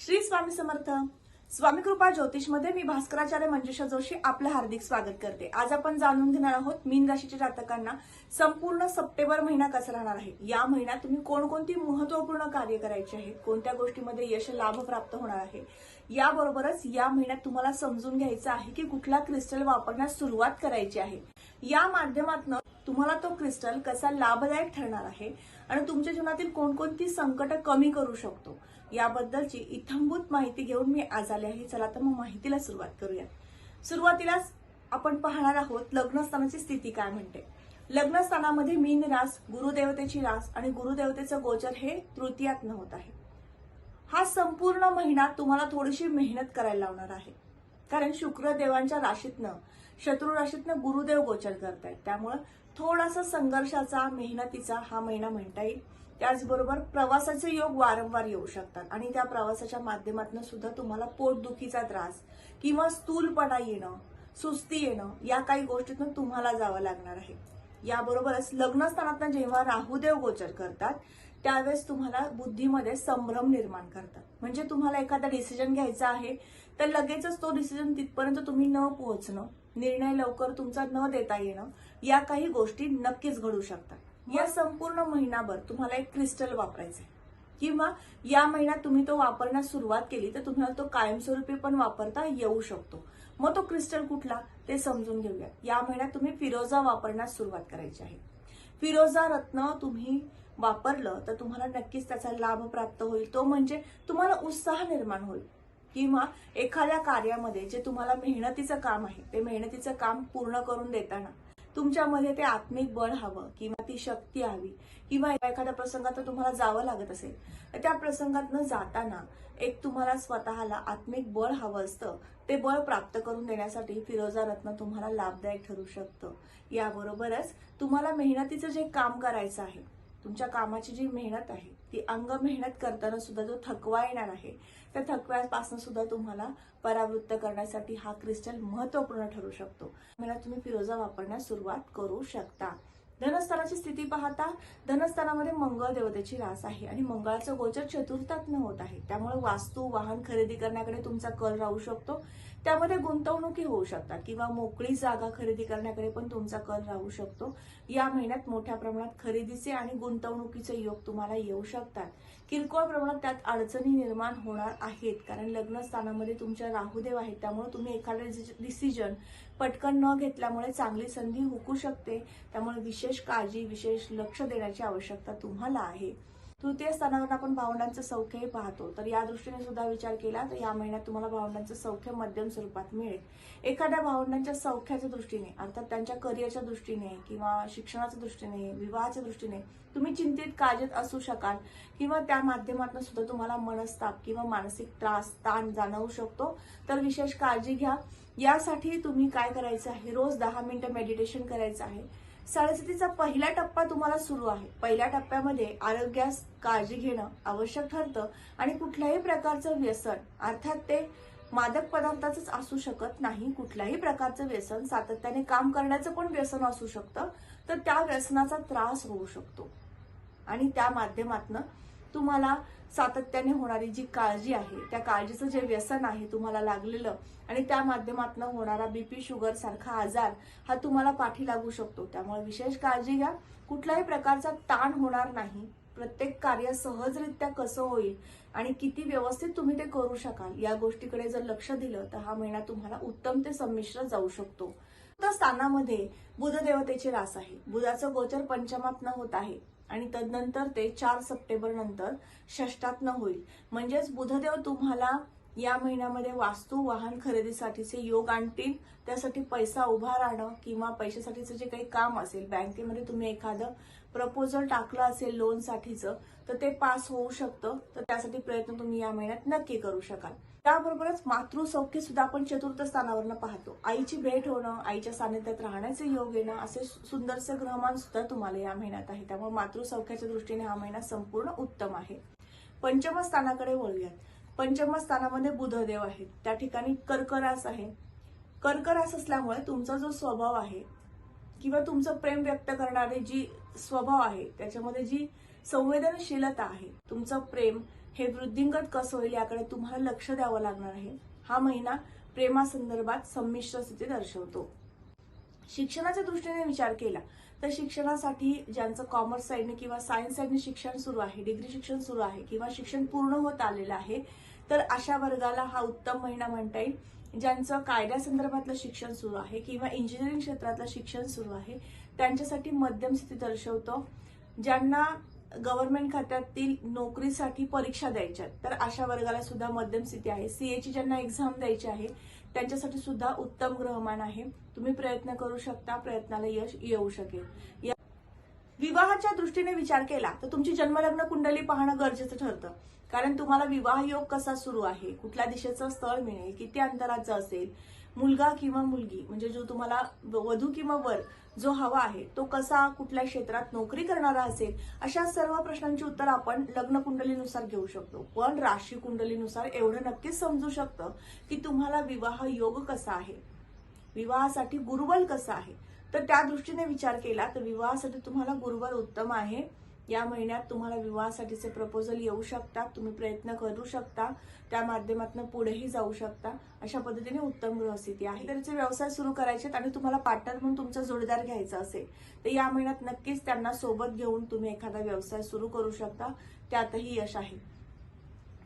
श्री स्वामी समर्थ. स्वामी कृपा ज्योतिषमध्ये मी भास्कराचार्य मंजुषा जोशी आपलं हार्दिक स्वागत करते. आज आपण जाणून घेणार आहोत मीन राशीच्या जातकांना संपूर्ण सप्टेंबर महिना कसा राहणार आहे? या महिन्यात तुम्ही कोणकोणती महत्त्वपूर्ण कार्य करायची आहेत कोणत्या गोष्टीमध्ये यश लाभ प्राप्त होणार आहे? याबरोबरच या महिन्यात तुम्हाला समजून घ्यायचं आहे की कुठला क्रिस्टल वापरण्यास सुरुवात करायची आहे. या माध्यमातून तुम्हाला तो क्रिस्टल कसा लाभदायक ठरणार आहे? आणि तुमच्या जीवनातील कोणकोणती संकट कमी करू शकतो? याबद्दलची इथंभूत माहिती घेऊन मी आज आले आहे. चला तर मग माहितीला सुरुवात करूया. सुरुवातीलाच आपण पाहणार आहोत लग्नस्थानाची स्थिती काय म्हणते. लग्नस्थानामध्ये मीन रास गुरुदेवतेची रास आणि गुरुदेवतेचं गोचर हे तृतीयात्न होत आहे. हा संपूर्ण महिना तुम्हाला थोडीशी मेहनत करायला लावणार आहे. कारण शुक्रदेवांच्या राशीतनं शत्रू राशीतनं गुरुदेव गोचर करतायत. त्यामुळं थोडासा संघर्षाचा मेहनतीचा हा महिना म्हणता येईल. त्याचबरोबर प्रवासाचे योग वारंवार येऊ शकतात. आणि त्या प्रवासाच्या माध्यमातून सुद्धा तुम्हाला पोटदुखीचा त्रास किंवा स्थूलपणा येणं सुस्ती येणं या काही गोष्टीतून तुम्हाला जावं लागणार आहे. याबरोबरच लग्नस्थानातनं जेव्हा राहुदेव गोचर करतात त्यावेळेस तुम्हाला बुद्धीमध्ये संभ्रम निर्माण करतात. म्हणजे तुम्हाला एखादा डिसिजन घ्यायचा आहे तर लगेचच तो डिसिजन तिथपर्यंत तुम्ही न पोहोचणं निर्णय लवकर तुमचा न देता येणं या काही गोष्टी नक्कीच घडू शकतात. या संपूर्ण महिनाभर तुम्हाला एक क्रिस्टल वापरायचं आहे किंवा या महिन्यात तुम्ही तो वापरण्यास सुरुवात केली तर तुम्हाला तो कायमस्वरूपी पण वापरता येऊ शकतो. मग तो क्रिस्टल कुठला ते समजून घेऊया या महिन्यात तुम्ही फिरोजा वापरण्यास सुरुवात करायची आहे. फिरोजा रत्न तुम्ही वापरलं तर तुम्हाला नक्कीच त्याचा लाभ प्राप्त होईल. तो म्हणजे तुम्हाला उत्साह निर्माण होईल. किंवा एखाद्या कार्यामध्ये जे तुम्हाला मेहनतीचं काम आहे ते मेहनतीचं काम पूर्ण करून देताना तुमच्यामध्ये ते आत्मिक बळ हवं किंवा ती शक्ती हवी. किंवा एखाद्या प्रसंगात तुम्हाला जावं लागत असेल तर त्या प्रसंगात न जाताना एक तुम्हाला स्वतःला आत्मिक बळ हवं असतं. ते बळ प्राप्त करून देण्यासाठी फिरोजा रत्न तुम्हाला लाभदायक ठरू शकतं. याबरोबरच तुम्हाला मेहनतीचं जे काम करायचं आहे तुमच्या कामाची जी मेहनत आहे ती अंग मेहनत करताना सुद्धा जो थकवा येणार आहे त्या थकव्यापासून सुद्धा तुम्हाला परावृत्त करण्यासाठी हा क्रिस्टल महत्त्वपूर्ण ठरू शकतो. मला तुम्ही फिरोजा वापरण्यास सुरुवात करू शकता. धनस्थानाची स्थिती पाहता धनस्थानामध्ये मंगळ देवतेची रास आहे आणि मंगळाचं गोचर चतुर्थात्न होत आहे. त्यामुळे वास्तू वाहन खरेदी करण्याकडे तुमचा कल राहू शकतो. त्यामध्ये गुंतवणुकी होऊ शकतात किंवा मोकळी जागा खरेदी करण्याकडे पण तुमचा कल राहू शकतो. या महिन्यात मोठ्या प्रमाणात खरेदीचे आणि गुंतवणुकीचे योग तुम्हाला येऊ शकतात. किरकोळ प्रमाणात त्यात अडचणी निर्माण होणार आहेत. कारण लग्न स्थानामध्ये तुमच्या राहुदेव आहेत. त्यामुळे तुम्ही एखादा डिसिजन पटकन न घेतल्यामुळे चांगली संधी हुकू शकते. त्यामुळे विशेष काळजी विशेष लक्ष देण्याची आवश्यकता तुम्हाला आहे. तृतीय स्थानावर आपण भावंडांचं सौख्यही पाहतो. तर या दृष्टीने सुद्धा विचार केला तर या महिन्यात तुम्हाला भावंडांचं सौख्य मध्यम स्वरूपात मिळेल. एखाद्या भावंडांच्या सौख्याच्या दृष्टीने अर्थात त्यांच्या करिअरच्या दृष्टीने किंवा शिक्षणाच्या दृष्टीने विवाहाच्या दृष्टीने तुम्ही चिंतित काळजीत असू शकाल किंवा त्या माध्यमातून सुद्धा तुम्हाला मनस्ताप किंवा मानसिक त्रास ताण जाणवू शकतो. तर विशेष काळजी घ्या. यासाठी तुम्ही काय करायचं आहे? रोज दहा मिनिटं मेडिटेशन करायचं आहे. साडेसातीचा पहिला टप्पा तुम्हाला सुरू आहे. पहिल्या टप्प्यामध्ये आरोग्यास काळजी घेणं आवश्यक ठरतं आणि कुठल्याही प्रकारचं व्यसन अर्थात ते मादक पदार्थाचंच असू शकत नाही. कुठल्याही प्रकारचं व्यसन सातत्याने काम करण्याचं पण व्यसन असू शकतं. तर त्या व्यसनाचा त्रास होऊ शकतो. आणि त्या माध्यमातनं तुम्हाला सातत्याने होणारी जी काळजी आहे त्या काळजीचं जे व्यसन आहे तुम्हाला लागलेलं आणि त्या माध्यमातून होणारा बीपी शुगर सारखा आजार हा तुम्हाला पाठी लागू शकतो. त्यामुळे विशेष काळजी घ्या. कुठल्याही प्रकारचा ताण होणार नाही. प्रत्येक कार्य सहजरित्या कसं होईल आणि किती व्यवस्थित तुम्ही ते करू शकाल या गोष्टीकडे जर लक्ष दिलं तर हा महिना तुम्हाला उत्तम ते संमिश्र जाऊ शकतो. तर स्थानामध्ये बुध देवतेची रास आहे. बुधाचं गोचर पंचमात न होत आहे. आणि तदनंतर ते चार सप्टेंबर नंतर षष्टात होईल. म्हणजेच बुधदेव तुम्हाला या महिन्यामध्ये वास्तू वाहन खरेदीसाठीचे योग आणतील. त्यासाठी पैसा उभा राहणं किंवा पैशासाठीचं जे काही काम असेल बँकेमध्ये तुम्ही एखादं प्रपोजल टाकलं असेल लोनसाठीचं तर ते पास होऊ शकतं. तर त्यासाठी प्रयत्न तुम्ही या महिन्यात नक्की करू शकाल. त्याबरोबरच मातृसौख्य सुद्धा आपण चतुर्थ स्थानावरनं पाहतो. आईची भेट होणं आईच्या सानिध्यात राहण्याचे योग येणं असे सुंदरसे ग्रहमान सुद्धा तुम्हाला या महिन्यात आहे. त्यामुळे मातृसौख्याच्या दृष्टीने हा महिना संपूर्ण उत्तम आहे. पंचम स्थानाकडे वळूयात. पंचम स्थानामध्ये बुधदेव आहेत. त्या ठिकाणी कर्करास आहे. कर्करास असल्यामुळे तुमचा जो स्वभाव आहे किंवा तुमचं प्रेम व्यक्त करणारे जी स्वभाव आहे त्याच्यामध्ये जी संवेदनशीलता आहे तुमचं प्रेम हे वृद्धिंगत कसं होईल याकडे तुम्हाला लक्ष द्यावं लागणार आहे. हा महिना प्रेमासंदर्भात संमिश्र स्थिती दर्शवतो. शिक्षणाच्या दृष्टीने विचार केला तर शिक्षणासाठी ज्यांचं कॉमर्स साईडने किंवा सायन्स साईडने शिक्षण सुरू आहे डिग्री शिक्षण सुरू आहे किंवा शिक्षण पूर्ण होत आलेलं आहे तर अशा वर्गाला हा उत्तम महिना म्हणता येईल ज्यांचं कायद्यासंदर्भातलं शिक्षण सुरू आहे किंवा इंजिनिअरिंग क्षेत्रातलं शिक्षण सुरू आहे त्यांच्यासाठी मध्यम स्थिती दर्शवतो. ज्यांना गव्हर्नमेंट खात्यातील नोकरीसाठी परीक्षा द्यायच्या आहेत, तर अशा वर्गाला सुद्धा मध्यम स्थिती आहे. सीएची ज्यांना एक्झाम द्यायची आहे त्यांच्यासाठी सुद्धा उत्तम ग्रहमान आहे. तुम्ही प्रयत्न करू शकता प्रयत्नाला यश येऊ शकेल. या- विवाहाच्या दृष्टीने विचार केला तर तुमची जन्मलग्न कुंडली पाहणं गरजेचं ठरतं. कारण तुम्हाला विवाह योग कसा सुरू आहे कुठल्या दिशेचं स्थळ मिळेल किती अंतराचं असेल मुलगा किंवा मुलगी म्हणजे जो तुम्हाला वधू किंवा वर जो हवा आहे तो कसा कुठल्या क्षेत्रात नोकरी करणारा असेल अशा सर्व प्रश्नांची उत्तर आपण लग्न कुंडलीनुसार घेऊ शकतो. पण राशी कुंडलीनुसार एवढं नक्कीच समजू शकतं की तुम्हाला विवाह योग कसा आहे. विवाहासाठी गुरुबल कसं आहे. तर त्या दृष्टीने विचार केला तर विवाहासाठी तुम्हाला गुरुवार उत्तम आहे. या महिन्यात तुम्हाला विवाहासाठीचे प्रपोजल येऊ शकतात. तुम्ही प्रयत्न करू शकता. त्या माध्यमातून पुढेही जाऊ शकता. अशा पद्धतीने उत्तम ग्रहस्थिती आहे. तरीचे व्यवसाय सुरू करायचे आहेत आणि तुम्हाला पार्टनर म्हणून तुमचा जोडीदार घ्यायचा असेल तर या महिन्यात नक्कीच त्यांना सोबत घेऊन तुम्ही एखादा व्यवसाय सुरू करू शकता. त्यातही यश आहे.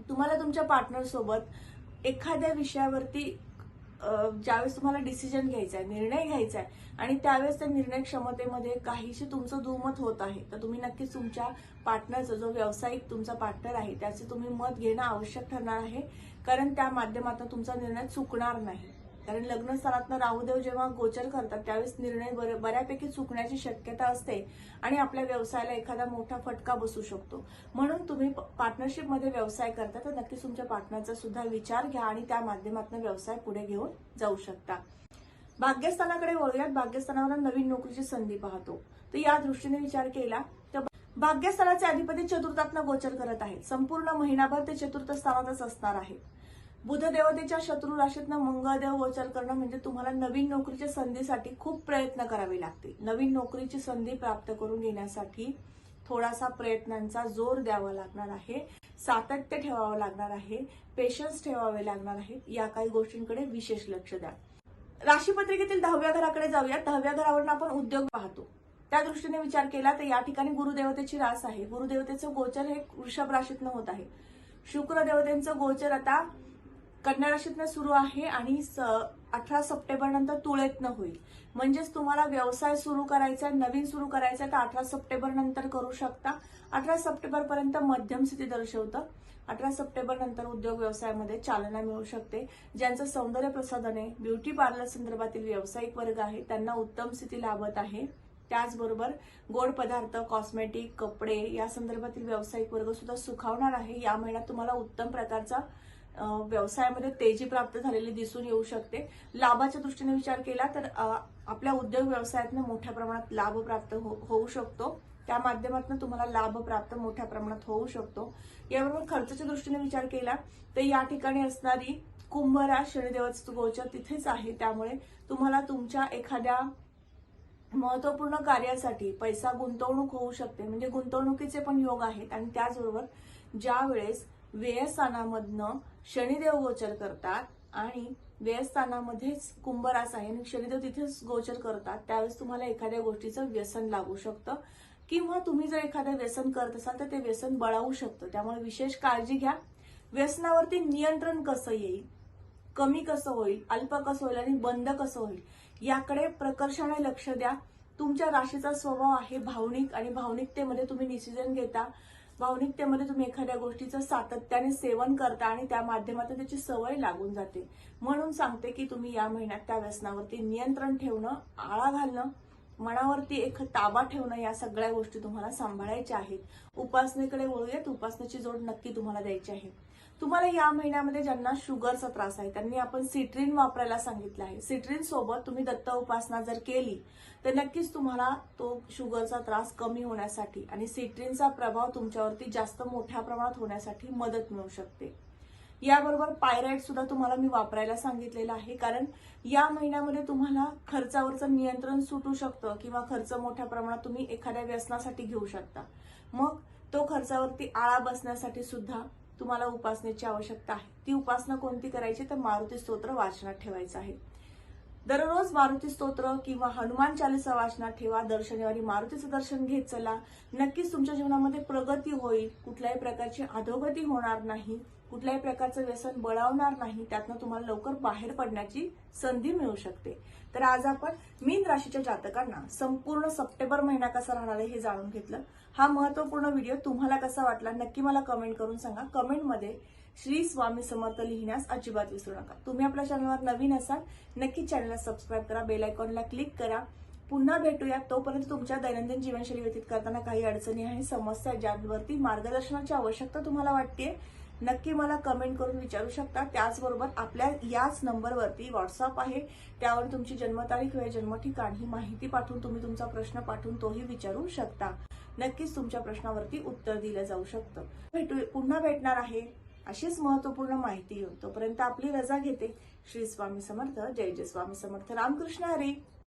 तुम्हाला तुमच्या पार्टनर सोबत एखाद्या विषयावरती ज्यावेळेस तुम्हाला डिसिजन घ्यायचा आहे निर्णय घ्यायचा आहे आणि त्यावेळेस त्या निर्णय क्षमतेमध्ये काहीशी तुमचं दुमत होत आहे तर तुम्ही नक्कीच तुमच्या पार्टनरचा जो व्यावसायिक तुमचा पार्टनर आहे त्याचे तुम्ही मत घेणं आवश्यक ठरणार आहे कारण त्या माध्यमातून तुमचा निर्णय चुकणार नाही. कारण लग्न स्थानातनं राहुदेव जेव्हा गोचर करतात त्यावेळेस निर्णय बऱ्यापैकी चुकण्याची शक्यता असते आणि आपल्या व्यवसायाला एखादा मोठा फटका बसू शकतो. म्हणून तुम्ही पार्टनरशिपमध्ये व्यवसाय करता तर नक्कीच तुमच्या पार्टनरचा सुद्धा विचार घ्या आणि त्या माध्यमातून व्यवसाय पुढे घेऊन जाऊ शकता. भाग्यस्थानाकडे वळूयात. भाग्यस्थानावर नवीन नोकरीची संधी पाहतो. तर या दृष्टीने विचार केला तर भाग्यस्थानाचे अधिपती चतुर्थातनं गोचर करत आहेत. संपूर्ण महिनाभर ते चतुर्थ स्थानातच असणार आहे. बुध देवतेच्या शत्रू राशीतनं मंगळदेव गोचर करणं म्हणजे तुम्हाला नवीन नोकरीच्या संधीसाठी खूप प्रयत्न करावे लागतील. नवीन नोकरीची संधी प्राप्त करून घेण्यासाठी थोडासा प्रयत्नांचा जोर द्यावा लागणार आहे. सातत्य ठेवावं लागणार आहे. पेशन्स ठेवावे लागणार आहे. या काही गोष्टींकडे विशेष लक्ष द्या. राशीपत्रिकेतील दहाव्या घराकडे जाऊया. दहाव्या घरावरून आपण उद्योग पाहतो. त्या दृष्टीने विचार केला तर या ठिकाणी गुरुदेवतेची रास आहे. गुरुदेवतेचं गोचर हे वृषभ राशीतनं होत आहे. शुक्र देवतेचं गोचर आता कन्या राशीतनं सुरू आहे आणि अठरा सप्टेंबर नंतर तुळेतनं होईल. म्हणजेच तुम्हाला व्यवसाय सुरू करायचा आहे, नवीन सुरू करायचा आहे तर अठरा सप्टेंबर नंतर करू शकता. अठरा सप्टेंबर पर्यंत मध्यम स्थिती दर्शवतं. अठरा सप्टेंबर नंतर उद्योग व्यवसायामध्ये चालना मिळू शकते. ज्यांचं सौंदर्य प्रसाधने ब्युटी पार्लर संदर्भातील व्यावसायिक वर्ग आहे त्यांना उत्तम स्थिती लाभत आहे. त्याचबरोबर गोड पदार्थ कॉस्मेटिक कपडे या संदर्भातील व्यावसायिक वर्ग सुद्धा सुखावणार आहे. या महिन्यात तुम्हाला उत्तम प्रकारचा व्यवसायामध्ये तेजी प्राप्त झालेली दिसून येऊ शकते. लाभाच्या दृष्टीने विचार केला तर आपल्या उद्योग व्यवसायातनं मोठ्या प्रमाणात लाभ प्राप्त हो- होऊ शकतो. त्या माध्यमातून तुम्हाला लाभ प्राप्त मोठ्या प्रमाणात होऊ शकतो. याबरोबर खर्चाच्या दृष्टीने विचार केला तर या ठिकाणी असणारी कुंभरा शनिदेवाचं गोचर तिथेच आहे. त्यामुळे तुम्हाला तुमच्या एखाद्या महत्त्वपूर्ण कार्यासाठी पैसा गुंतवणूक होऊ शकते. म्हणजे गुंतवणुकीचे पण योग आहेत आणि त्याचबरोबर ज्या वेळेस व्ययस्थानामधनं शनिदेव गोचर करतात आणि व्ययस्थानामध्येच कुंभरास आहे आणि शनिदेव तिथेच गोचर करतात. त्यावेळेस तुम्हाला एखाद्या गोष्टीचं व्यसन लागू शकतं. किंवा तुम्ही जर एखादं व्यसन करत असाल तर ते व्यसन बळावू शकतं. त्यामुळे विशेष काळजी घ्या. व्यसनावरती नियंत्रण कसं येईल? कमी कसं होईल? अल्प कसं होईल? आणि बंद कसं होईल? याकडे प्रकर्षाने लक्ष द्या. तुमच्या राशीचा स्वभाव आहे भावनिक आणि भावनिकतेमध्ये तुम्ही डिसिजन घेता. भावनिकतेमध्ये तुम्ही एखाद्या गोष्टीचं सातत्याने सेवन करता आणि त्या माध्यमातून त्याची सवय लागून जाते. म्हणून सांगते की तुम्ही या महिन्यात त्या व्यसनावरती नियंत्रण ठेवणं आळा घालणं मनावरती एक ताबा ठेवणं या सगळ्या गोष्टी तुम्हाला सांभाळायच्या आहेत. उपासनेकडे वळूयात उपासनेची जोड नक्की तुम्हाला द्यायची आहे. तुम्हाला या महिन्यामध्ये ज्यांना शुगरचा त्रास आहे त्यांनी आपण सिट्रिन वापरायला सांगितलं आहे. सिट्रिन सोबत तुम्ही दत्त उपासना जर केली तर नक्कीच तुम्हाला तो शुगरचा त्रास कमी होण्यासाठी आणि सिट्रिनचा प्रभाव तुमच्यावरती जास्त मोठ्या प्रमाणात होण्यासाठी मदत मिळू शकते. याबरोबर पायराईड सुद्धा तुम्हाला मी वापरायला सांगितलेलं आहे कारण या महिन्यामध्ये तुम्हाला खर्चावरचं नियंत्रण सुटू शकतं किंवा खर्च मोठ्या प्रमाणात तुम्ही एखाद्या व्यसनासाठी घेऊ शकता. मग तो खर्चावरती आळा बसण्यासाठी सुद्धा तुम्हाला उपासनेची आवश्यकता आहे. ती उपासना कोणती करायची तर मारुती स्तोत्र वाचनात ठेवायचं आहे. दररोज मारुती स्तोत्र किंवा हनुमान चालीसा वाचनात ठेवा. दर शनिवारी मारुतीचं दर्शन घेत चला. नक्कीच तुमच्या जीवनामध्ये प्रगती होईल. कुठल्याही प्रकारची अधोगती होणार नाही. कुठल्याही प्रकारचं व्यसन बळावणार नाही त्यातनं तुम्हाला लवकर बाहेर पडण्याची संधी मिळू शकते. तर आज आपण मीन राशीच्या जातकांना संपूर्ण सप्टेंबर महिना कसा राहणार आहे हे जाणून घेतलं. हा महत्त्वपूर्ण व्हिडिओ तुम्हाला कसा वाटला नक्की मला कमेंट करून सांगा. कमेंटमध्ये श्री स्वामी समर्थ लिहिण्यास अजिबात विसरू नका. तुम्ही आपल्या चॅनलवर नवीन असाल नक्की चॅनलला सबस्क्राईब करा बेल आयकॉनला क्लिक करा. पुन्हा भेटूया तोपर्यंत तुमच्या दैनंदिन जीवनशैली व्यतीत करताना काही अडचणी आहे समस्या ज्यांवरती मार्गदर्शनाची आवश्यकता तुम्हाला वाटते नक्की मला कमेंट करून विचारू शकता. त्याचबरोबर आपल्या याच नंबरवरती व्हॉट्सअप आहे. त्यावर तुमची जन्मतारीख वेळ जन्म ठिकाण ही माहिती पाठवून तुम्ही तुमचा प्रश्न पाठवून तोही विचारू शकता. नक्कीच तुमच्या प्रश्नावरती उत्तर दिलं जाऊ शकतं. भेटू पुन्हा भेटणार आहे अशीच महत्त्वपूर्ण माहिती. येऊन तोपर्यंत आपली रजा घेते. श्री स्वामी समर्थ. जय जय स्वामी समर्थ. रामकृष्ण हरी.